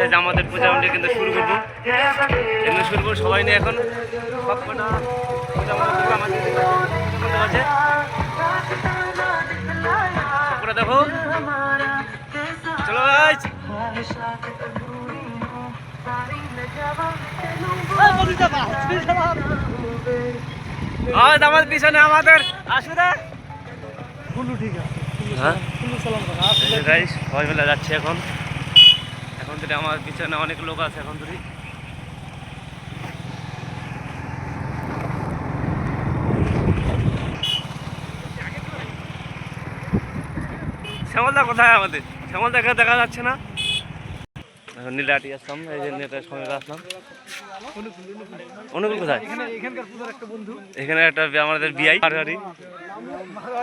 হচ্ছে যে আমাদের পূজা মন্দির কিন্তু শুরু করব এমনি শুরু করব সবাই নিয়ে এখন। আমাদের আছে। সবকটা দেখো। চলো ভাই। আমার পিছনে আমাদের কুলু ঠিক আছে। হ্যাঁ? সবাই মিলে যাচ্ছে এখন। থেকে আমার পিছনে অনেক লোক আছে এখন ধরি। শ্যামলদা কোথায় আমাদের? শ্যামলদাকে দেখা যাচ্ছে না? এখন নীলাটি আসলাম এই যে নেতার সঙ্গে আসলাম। অনুকূল কোথায়? এখানে একটা আমাদের বিআই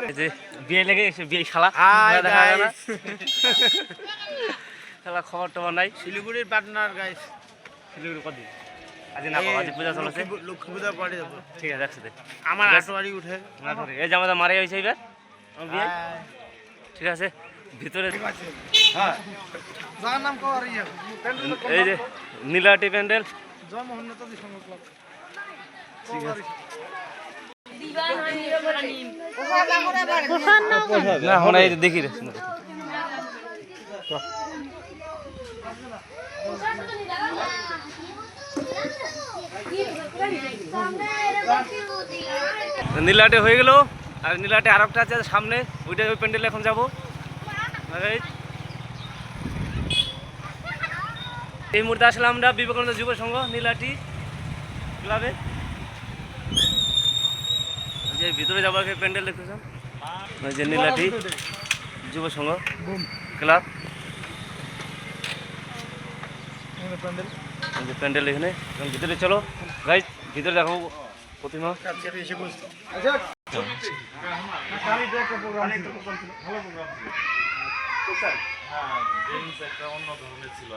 এই যে বিয়ে লেগে এসে বিয়ে শালা। দেখা যায় না। শালা খবর টবর নাই। শিলিগুড়ির পার্টনার গাইস শিলিগুড়ি কদিন? আজ না পাবো, পূজা চলেছে? লক্ষ্মী পূজা পরে যাব। ঠিক আছে একসাথে আমার আটবাড়ি উঠে। এই মারা হয়েছে এবার ঠিক আছে ভিতরে যার নাম কর ইয়ে? এই যে নীলাটি প্যান্ডেল। জয় মোহন সংঘ ক্লাব না আমরা এই যে দেখি রে। নীলাটে হয়ে গেল, আর নীলাটে আর একটা আছে সামনে, ওইটা ওই প্যান্ডেলে এখন যাব। এই- মুহূর্তে আসলাম আমরা বিবেকানন্দ যুব সংঘ, নীলাটি ক্লাবে। যে ভিতরে যাব প্যান্ডেল দেখতেছেন যে নীলাটি যুব সংঘ ক্লাব। এখানে প্যান্ডেল। এই যে প্যান্ডেল এখানে। এখন ভিতরে চলো। গাইজ ভিতরে দেখো প্রতিমা। ছিল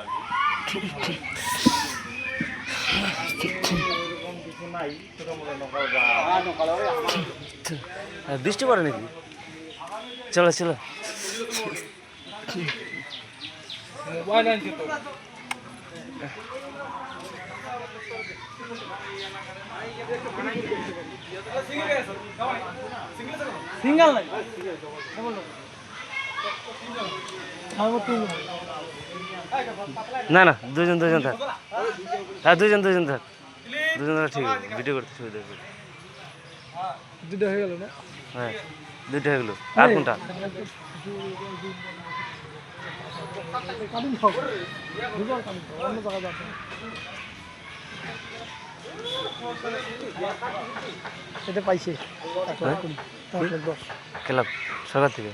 বৃষ্টি পড়ে নাকি? চলো চলো। মোবাইল আনছি তো। সিঙ্গেল নাই? না না দুজন দুজন থাক। হ্যাঁ দুজন দুজন থাক। দুজন ঠিক ভিডিও করতে সুবিধা হবে দুটো হয়ে গেল না? হ্যাঁ দুইটা হয়ে গেলো। আর কোনটা? কাটিং খাও দুজন কাটিং খাও অন্য জায়গায় যাচ্ছে এটা পাইছে ক্লাব সরকার থেকে।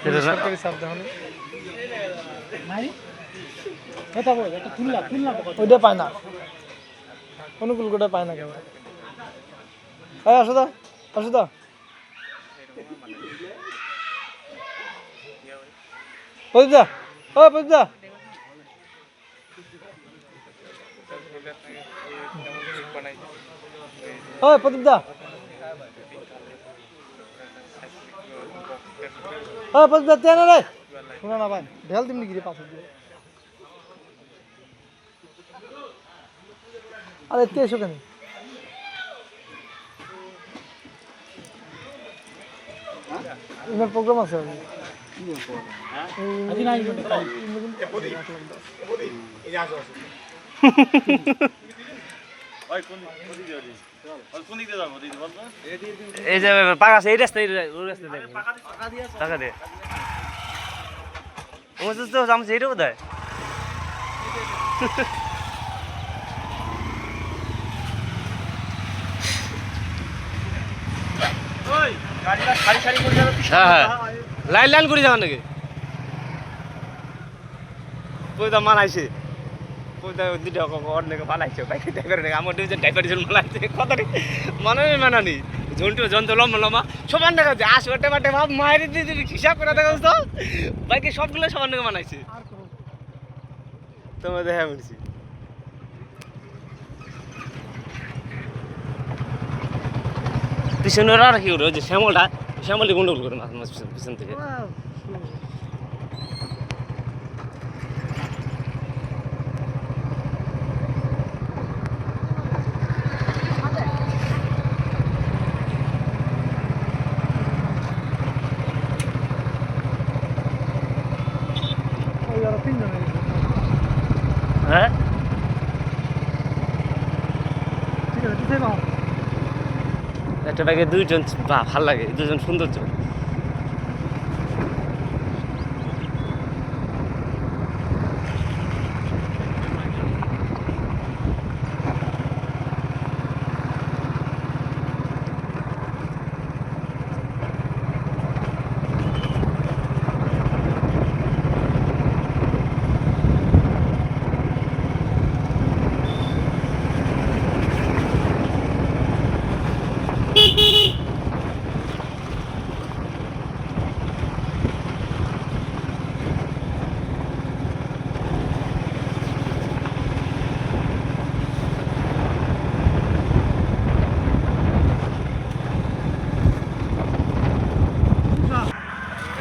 এটা না- সরকারি দেখানো ওইটা পায় অনুকূল গোটা পায় না এই আসো দা আসো দা প্রদীপ দা ও প্রদীপ দা ও প্রদীপ দা ও প্রদীপ দা তেনা রে শোনা না ভাই ঢেল দিমনি গিরে পাশে দিয়ে? আরে তে এসো কেন? প্রোগ্রাম আছে। এই যে পাকা এই রাস্তায় ওই রাস্তায় দেখো। টাকা দিয়ে। তো আমি সেইটা বোধ হ্যাঁ হ্যাঁ। লাইন লাইন করে যাবেন নাকি? পয়দা মানাইছে? পয়দা দুটো অনেক মানাইছে বাইক ড্রাইভার নাকি? আমার দুজন ড্রাইভার জন মানাইছে। কত মানে মানানি ঝন্টু যন্ত্র লম্বা লম্বা। দেখা যাচ্ছে আসবে, টেবা টেবা মায়ের দিয়ে হিসাব করে দেখা তো? বাইকে সবগুলো সমান নাকি মানাইছে? তোমার দেখা বলছি। পিছনে আর কি যে শ্যামলটা। শ্যামলটি গন্ডগোল করে মাছ মাছ পিছন- পিছন থেকে হ্যাঁ ঠিক আছে ঠিক আছে ব্যাগে দুইজন বা ভালো লাগে দুজন সৌন্দর্য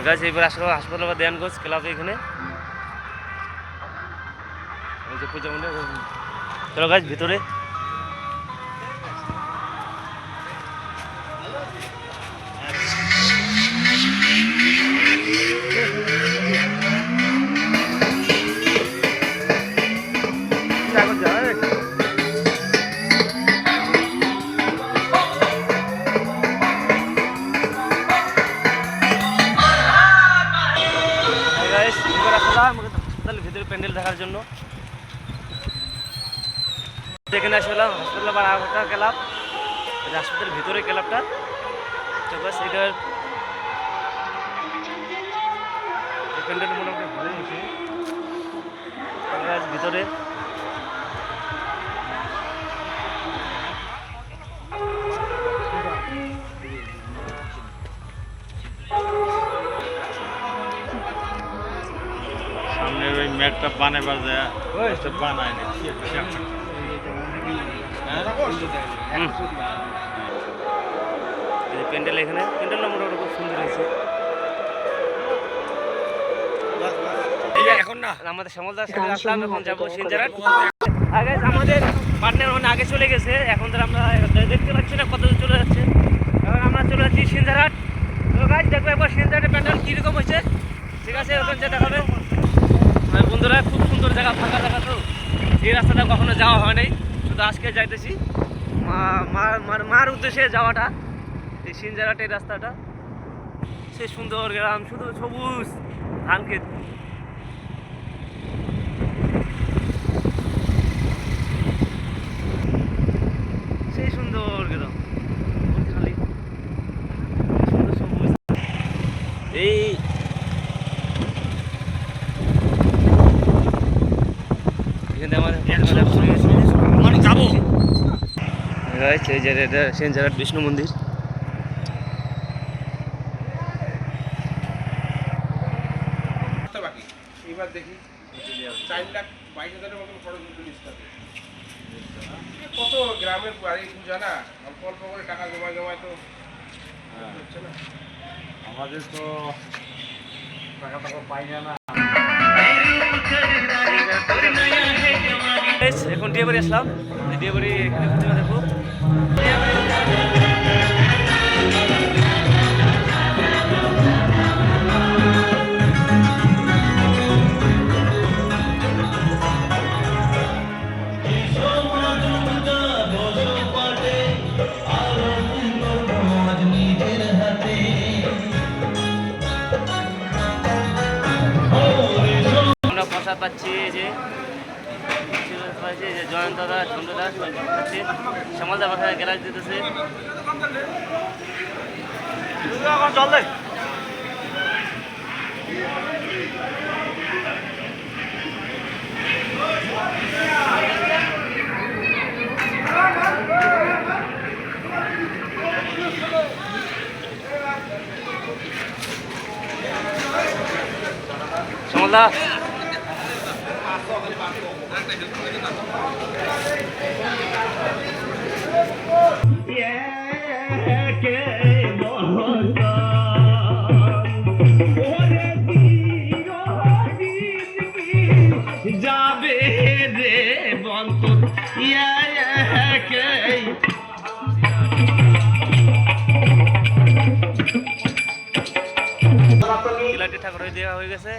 গাছ এবার আসলে হাসপাতাল বা দেয়ানগঞ্জ ক্লাবে এখানে। চলো গাছ ভিতরে। এখানে আসলাম হাসপাতাল আবার আরেকটা ক্লাব হাসপাতালের ভিতরে ক্লাবটা তো বাস এটার মোটামুটি ভালোই হয়েছে। ভিতরে। সামনের ওই ম্যাটটা বানে বাজে ওইটা বানায় না প্যান্ডেল এখানে প্যান্ডেলটা মোটামুটি খুব সুন্দর হয়েছে। এখন না আমাদের শ্যামলদার সাথে আসলাম এখন যাব সিনজারাট আগে আমাদের পার্টনার অনেক আগে চলে গেছে এখন তো আমরা দেখতে পাচ্ছি না কত চলে যাচ্ছে। এখন আমরা চলে যাচ্ছি সিনজারাট তো গাছ দেখব একবার সিনজারাটের প্যান্ডেল কীরকম হয়েছে। ঠিক আছে ওখানে যেতে হবে। বন্ধুরা খুব সুন্দর জায়গা ফাঁকা জায়গা তো। এই রাস্তাটা কখনো যাওয়া হয় নাই। শুধু আজকে যাইতেছি। মার মার- মার উদ্দেশ্যে যাওয়াটা এই সিনজারাটের রাস্তাটা। সে সুন্দর গ্রাম শুধু সবুজ ধান ক্ষেত সেই সুন্দর গ্রাম খালি সুন্দর সবুজ এই এখানে আমাদের মানে যাব এই যে এটা বিষ্ণু মন্দির। বাকি। এবার দেখি চার লাখ বাইশ হাজারের মতন খরচ হতো কত গ্রামের বাড়ি পূজা না? অল্প অল্প করে টাকা জমা জমায় তো হচ্ছে না। আমাদের তো টাকা টাকা পাই না Guys, এখন ডিয়ে বাড়ি আসলাম। ডিয়ে বাড়ি এখানে প্রতিমা দেখব আমরা প্রসাদ পাচ্ছি যে। এই যে জয়ন্ত দাস সন্ধ্যা দাস শ্যামল দা পাশে গ্যালারি দিতেছে। দা। যাবে রে বন্তর ইয়া কে জিলাপি ঠাকুর হয়ে দেওয়া হয়ে গেছে।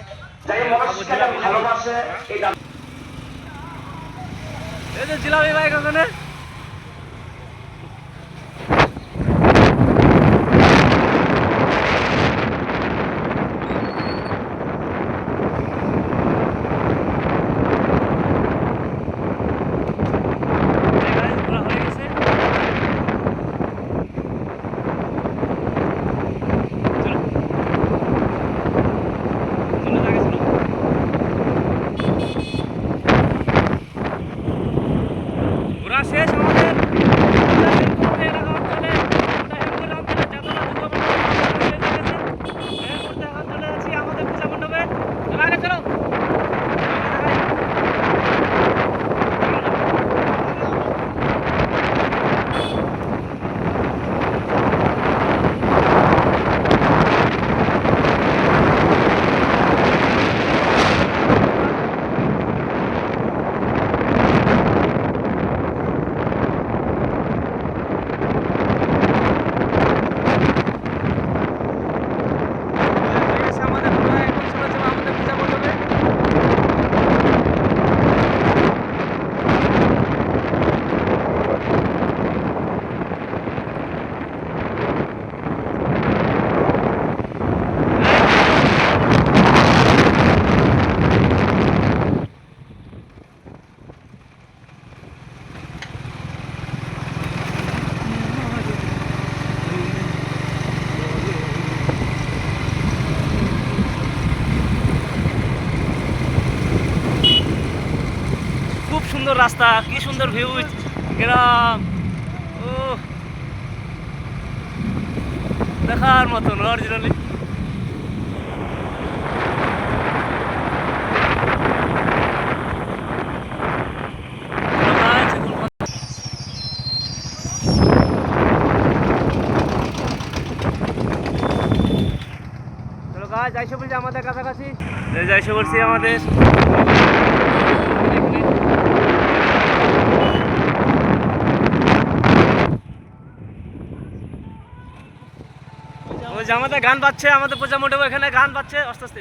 এই যে জিলাপি ভাই ওখানে হয়ে গেছে চলো চলো আগে চলো ঘোরা শেষ আমাদের এলাকা অঞ্চলে আমরা হেমকুল অঞ্চলে যাতনা দুর্গা মণ্ডপে চলে আছি আমাদের পূজা মণ্ডপে চলো আগে চলো আমাদের পুরো এখন চলে যাব আমাদের পূজা মণ্ডপে খুব সুন্দর রাস্তা কি সুন্দর ভিউ গ্রাম। ও দেখার মতন অরিজিনালি যাইসে বলছি আমাদের কাছাকাছি। যাইসে বলছি আমাদের ওই যে আমাদের গান বাজছে আমাদের পূজা মণ্ডপে এখানে গান বাজছে। আস্তে আস্তে